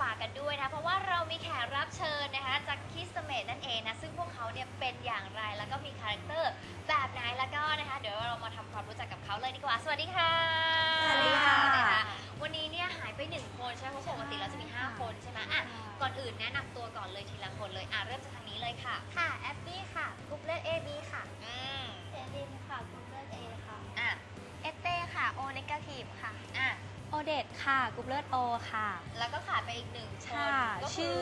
ฝากกันด้วยนะเพราะว่าเรามีแขกรับเชิญนะคะจากคิสเมดนั่นเองนะซึ่งพวกเขาเนี่ยเป็นอย่างไรแล้วก็มีคาแรคเตอร์แบบไหนแล้วก็นะคะเดี๋ยวเรามาทำความรู้จักกับเขาเลยดีกว่า สวัสดีค่ะสวัสดีค่ะ นวันนี้เนี่ยหายไปหนึ่งคนใช่ไหมเพราะปกติเราจะมี5คนใช่ไหมอะก่อนอื่นแนะนำตัวก่อนเลยทีละคนเลยอะเริ่มจากทางนี้เลยค่ะค่ะ แอปปี้ค่ะกรุ๊ปเลือด AB ค่ะอืมเอลินค่ะกรุ๊ปเลือด A ค่ะ อะเอเต้ค่ะ O นกาทีฟค่ะ อะ โอเดตค่ะกรุ๊ปเลือดโอค่ะ แล้วก็ขาดไปอีกหนึ่งคนค่ะ ก็คืชื่อ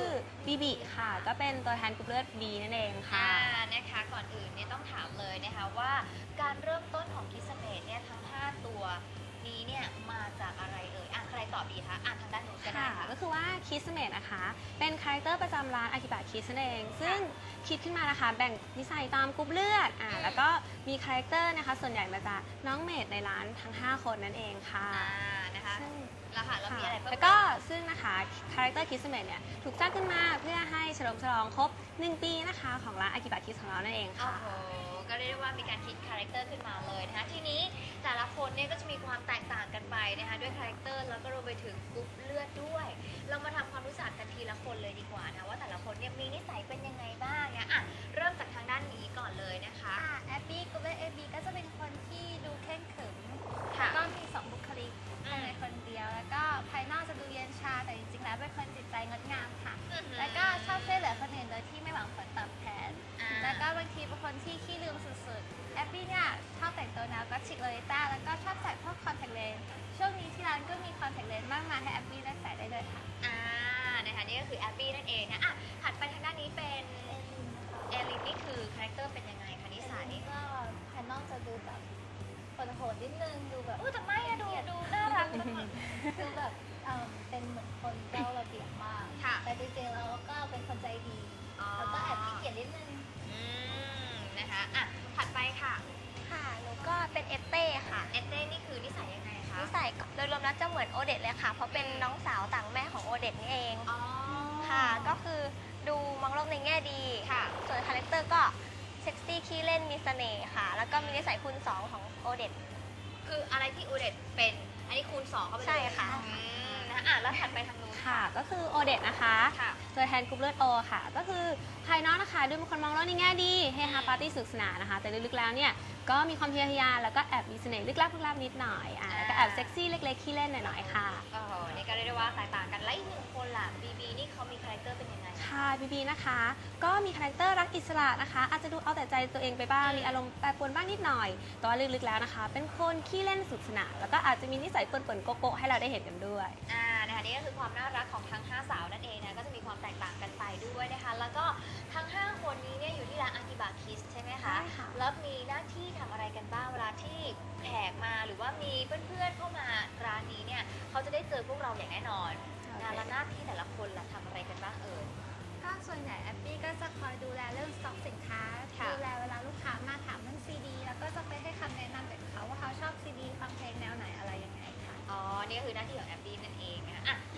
บีบีค่ะ ก็เป็นตัวแทนกรุ๊ปเลือดบีนั่นเองค่ะ อ่านะคะ ก่อนอื่นเนี่ยต้องถามเลยนะคะว่าการเริ่มต้นของคิสเมดเนี่ยทั้ง 5 ตัวนี้เนี่ยมาจากอะไรเอ่ย อะใครตอบดีคะ อะทางด้านนู้นก็ได้ค่ะ ค่ะก็คือว่าคิสเมดนะคะ เป็นคาแรคเตอร์ประจำร้านอากิบะคิสนั่นเอง ซึ่งคิดขึ้นมานะคะ แบ่งนิสัยตามกรุ๊ปเลือดอ่าแล้วก็มีคาแรคเตอร์นะคะ ส่วนใหญ่มาจากน้องเมดในร้านทั้ง 5 คนนั่นเองค่ะ อ่านะ คะซึ่งแล้วค่ะแล้วมีอะไรเพิ่มแล้วก็ซึ่งนะคะคาแรคเตอร์คิสเมดเนี่ยถูกสร้างขึ้นมาเพื่อให้เฉลิมฉลองครบ 1 ปีนะคะของร้านอากิบะคิสของเรานั่นเองโอ้ค่ะ โหก็เรียกได้ว่ามีการคิดคาแรคเตอร์ขึ้นมาเลยนะคะทีนี้แต่ละคนเนี่ยก็จะมีความแตกต่างกันไปนะคะด้วยคาแรคเตอร์แล้วก็รวมไปถึงกรุ๊ปเลือดด้วย เรามาทำความรู้จักกันทีละคนเลยดีกว่านะว่าแต่ละคนเนี่ยมีนิสัยเป็นยังไงบ้างนะอะเริ่มจากทางด้านนี้ก่อนเลยนะคะ ค่ะแอปปี้กรุ๊ปเลือด AB ก็จะเป็นคนที่ดู แบบเอิ่มเป็นเหมือนคนเจ้าระเบียบมาก ค่ะ แต่จริงๆแล้วก็เป็นคนใจดีแล้วก็แอบขี้เกียจนิดนึง อืมนะคะอะถัดไปค่ะค่ะ หนูก็เป็นเอเต้ค่ะ เอเต้นี่คือนิสัยยังไงคะนิสัยโดยรวมแล้วจะเหมือนโอเดตเลยค่ะ เพราะเป็นน้องสาวต่างแม่ของโอเดตนี่เอง อ๋อค่ะ ก็คือดูมองโลกในแง่ดี ค่ะ ส่วนคาแรคเตอร์ก็เซ็กซี่ขี้เล่นมีเสน่ห์ค่ะ แล้วก็มีนิสัยคูณสองของโอเดต คืออะไรที่อูเดตเป็น อันนี้คูณสองเข้าไปเลยใช่ค่ะ อืมนะคะ อะแล้วถัดไปทางนู้น ค่ะ ก็คือโอเดตนะคะค่ะตัวแทนกรุ๊ปเลือดโอค่ะ ก็คือภายนอกนะคะ ดูเป็นคนมองโลกในแง่ดีเฮฮาปาร์ตี้สนุกสนานนะคะ แต่ลึกๆแล้วเนี่ย ก็มีความทะเยอทะยานแล้วก็แอบมีเสน่ห์ลึกลับลึกลับนิดหน่อยอะแล้วก็แอบเซ็กซี่เล็กๆขี้เล่นหน่อยๆค่ะ โอ้โหนี่ก็เรียกได้ว่าแตกต่างกันและอีกหนึ่งคนล่ะบีบีนี่เขามีคาแรคเตอร์เป็นยังไง ค่ะบีบีนะคะ ก็มีคาแรคเตอร์รักอิสระนะคะ อาจจะดูเอาแต่ใจตัวเองไปบ้าง มีอารมณ์แปรปรวนบ้างนิดหน่อยแต่ว่าลึกๆแล้วนะคะ เป็นคนขี้เล่นสนุกสนานแล้วก็อาจจะมีนิสัยเปิ่นๆโกโก้ให้เราได้เห็นกันด้วย อ่า นะคะนี่ก็คือความน่ารักของทั้ง 5 สาวนั่นเองนะก็จะมีความแตกต่างกันไปด้วยนะคะ แล้วก็ทั้ง 5 คนนี้เนี่ยอยู่ที่ร้านอากิบะคิสใช่ไหมคะใช่ค่ะ แล้วมีหน้าที่ทำอะไรกันบ้างเวลาที่แขกมาหรือว่ามีเพื่อนๆเข้ามาร้านนี้เนี่ยเขาจะได้เจอพวกเราอย่างแน่นอนนะแล้วหน้าที่แต่ละคนล่ะทำอะไรกันบ้างเอ่ย ก็ส่วนใหญ่แอปปี้ก็จะคอยดูแลเรื่องสต็อกสินค้าค่ะ ดูแลเวลาลูกค้ามาถามเรื่องซีดี แล้วก็จะไปให้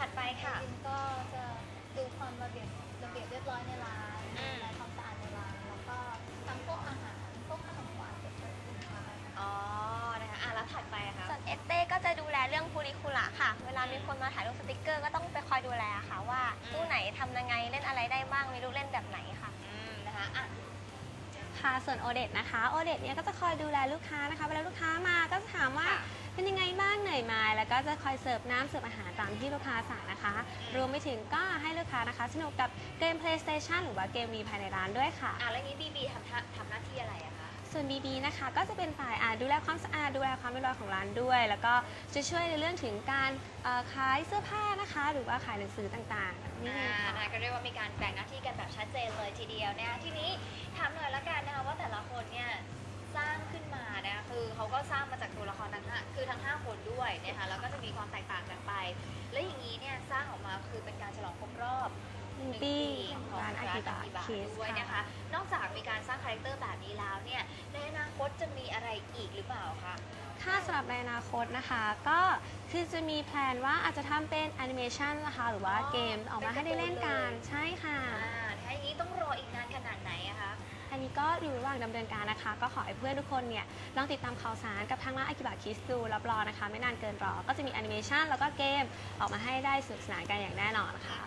ถัดไปค่ะ จริงๆก็จะดูความระเบียบระเบียบเรียบร้อยในร้านอืม ดูแลความสะอาดในร้านแล้วก็ทำพวกอาหารพวกขนมหวานเก็บไว้ลูกค้าอ๋อ นะคะ อะ แล้วถัดไปอะคะส่วนเอเต้ก็จะดูแลเรื่องพูริคุระค่ะ เวลามีคนมาถ่ายรูปสติกเกอร์ก็ต้องไปคอยดูแลค่ะ ว่าตู้ไหนทำยังไงเล่นอะไรได้บ้างมีลูกเล่นแบบไหนค่ะ อืม นะคะ อะ ค่ะส่วนโอเดตนะคะโอเดตเนี่ยก็จะคอยดูแลลูกค้านะคะเวลาลูกค้ามาก็จะถามว่าค่ะ เป็นยังไงบ้างเหนื่อยไหมแล้วก็จะคอยเสิร์ฟน้ำเสิร์ฟอาหารตามที่ลูกค้าสั่งนะคะ รวมไปถึงก็ให้ลูกค้านะคะ สนุกกับเกม PlayStation หรือว่าเกม V ภายในร้านด้วยค่ะ อะ แล้วนี้บีบีทำท่าทำหน้าที่อะไรอะคะส่วน BB นะคะก็จะเป็นฝ่ายอ่าดูแลความสะอาดดูแลความเรียบร้อยของร้านด้วย แล้วก็จะช่วยในเรื่องถึงการเอ่อขายเสื้อผ้านะคะ หรือว่าขายหนังสือต่างๆนี่อ่าค่ะ นะคะก็เรียกว่ามีการแบ่งหน้าที่กันแบบชัดเจนเลยทีเดียวนะคะทีนี้ถามหน่อยละกันนะคะว่าแต่ละคนเนี่ย สร้างขึ้นมานะคะคือเขาก็สร้างมาจากตัวละครทั้งห้าคือทั้ง5คนด้วยนะคะแล้วก็จะมีความแตกต่างกันไป แล้วอย่างนี้เนี่ยสร้างออกมาคือเป็นการฉลองครบรอบหนึ่งหนึ่งปีปีขขอองงร้านอาร้านกิอาบะกิบะคิสด้วยนะคะ นอกจากมีการสร้างคาแรคเตอร์แบบนี้แล้วเนี่ยในอนาคตจะมีอะไรอีกหรือเปล่าคะถ้าสำหรับในอนาคตนะคะ ก็คือจะมีแพลนว่าอาจจะทำเป็นแอนิเมชันนะคะหรือว่าอ๋อเกมออกมาให้ได้เล่นกันเป็นการ์ตูนเลยใช่ค่ะ อ่าถ้าอย่างนี้ต้องรออี้ก็อยู่ระหว่างดำเนินการนะคะ ก็ขอให้เพื่อนทุกคนเนี่ยลองติดตามข่าวสารกับทางร้านอากิบะคิสดูรับรองนะคะ ไม่นานเกินรอ ก็จะมีแอนิเมชันแล้วก็เกมออกมาให้ได้สนุกสนานกันอย่างแน่นอนค่ะ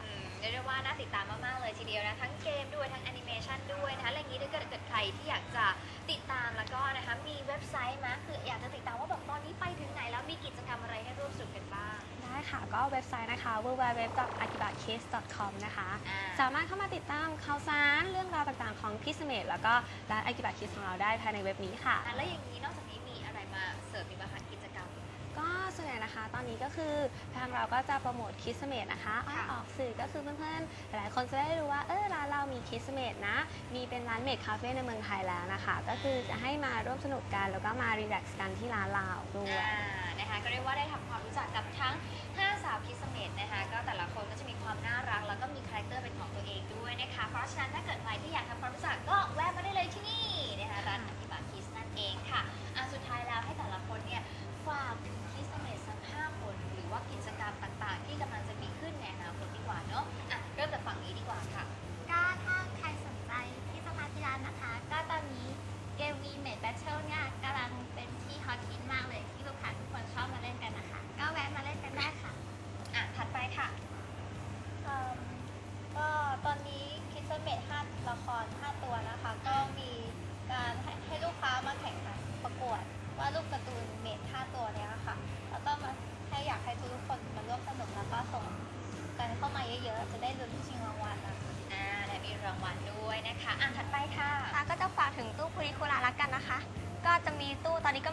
รียกได้ว่าน่าติดตามมากๆเลยทีเดียวนะทั้งเกมด้วยทั้งแอนิเมชันด้วยนะคะและอย่างนี้ถ้าเกิดเกิดใครที่อยากจะติดตามแล้วก็นะคะมีเว็บไซต์ไหมคืออยากจะติดตามว่าแบบตอนนี้ไปถึงไหนแล้วมีกิจกรรมอะไรให้ร่วมสนุกกันบ้าง ได้ค่ะ ก็เว็บไซต์นะคะ www.akibakiss.com นะคะ อ่า สามารถเข้ามาติดตามข่าวสารเรื่องราวต่างๆของคิสเมดแล้วก็ร้านอากิบะคิสของเราได้ภายในเว็บนี้ค่ะ อะแล้วอย่างนี้นอกจากนี้มีอะไรมาเสริมอีกบ้างคะกิจกรรมก็ ส่วนใหญ่นะคะ ตอนนี้ก็คือทางเราก็จะโปรโมทคิสเมดนะคะค่ะออกสื่อก็คือเพื่อนๆ หลายคนจะได้รู้ว่าเออร้านเรามีคิสเมดนะ มีเป็นร้านเมดคาเฟ่ในเมืองไทยแล้วนะคะ ก็คือจะให้มาร่วมสนุกกัน แล้วก็มารีแลกซ์กันที่ร้านเราด้วยอ่านะคะก็เรียกว่าได้ทำความรู้จักกับทั้ง 5 สาวคิสเมดนะคะ ก็แต่ละคนก็จะมีความน่ารัก แล้วก็มีคาแรคเตอร์เป็นของตัวเองด้วยนะคะ เพราะฉะนั้นถ้าเกิดใครที่อยากทำความรู้จักก็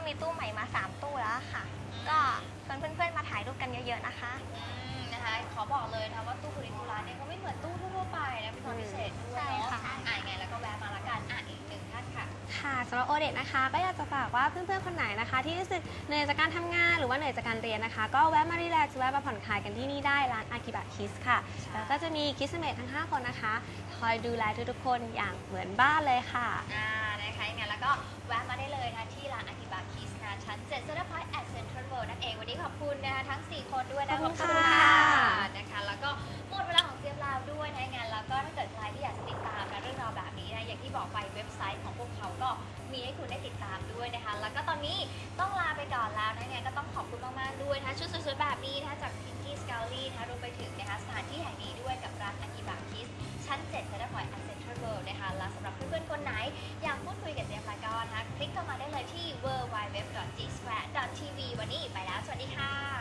มีตู้ใหม่มา 3 ตู้แล้วค่ะ ก็ชวนเพื่อนๆมาถ่ายรูปกันเยอะๆนะคะ อืมนะคะขอบอกเลยนะว่าตู้คุริคูลาเนี่ยเขาไม่เหมือนตู้ทั่วๆไปนะเป็นความพิเศษด้วยใช่เนาะค่ะ อะยังไงแล้วก็แวะมาละกันอะอีกหนึ่งท่านค่ะ ค่ะสำหรับโอเดตนะคะ ก็อยากจะฝากว่าเพื่อนๆคนไหนนะคะ ที่รู้สึกเหนื่อยจากการทำงานหรือว่าเหนื่อยจากการเรียนนะคะ ก็แวะมารีแลกซ์แวะมาผ่อนคลายกันที่นี่ได้ร้านอากิบะคิสค่ะ แล้วก็จะมีคิสเมททั้ง 5 คนนะคะ คอยดูแลทุกๆคนอย่างเหมือนบ้านเลยค่ะ อ่า ก็แวะมาได้เลยนะคะที่ร้านอากิบะคิสนะชั้น7เซ็นทรัลพอยต์แอดเซ็นทรัลเวิลด์นั่นเอง วันนี้ขอบคุณนะคะทั้ง 4 คนด้วยนะขอบคุณมค่ะากนะคะ แล้วก็หมดเวลาของเซียมลาวด้วยนะยังไงแล้วก็ถ้าเกิดใครที่อยากจะติดตามนะเรื่องราวแบบนี้นะอย่างที่บอกไปเว็บไซต์ของพวกเขาก็มีให้คุณได้ติดตามด้วยนะคะ แล้วก็ตอนนี้ต้องลาไปก่อนแล้วนะยังไงก็ต้องขอบคุณมากๆด้วยนะคะชุดสวยๆแบบนี้นะคะจาก Pinky s c o u l y นะคะรวมไปถึงนะคะสถานที่แห่งนี้ด้วยกับร้านอากิบะคิสชั้น7เซ็นทรัลพอยต์แอดเซ็นทรัลเวิลด์นะคะและสำหรับเพื่อนๆคนไหนอยากพูด ทีวี วันนี้ไปแล้ว สวัสดีค่ะ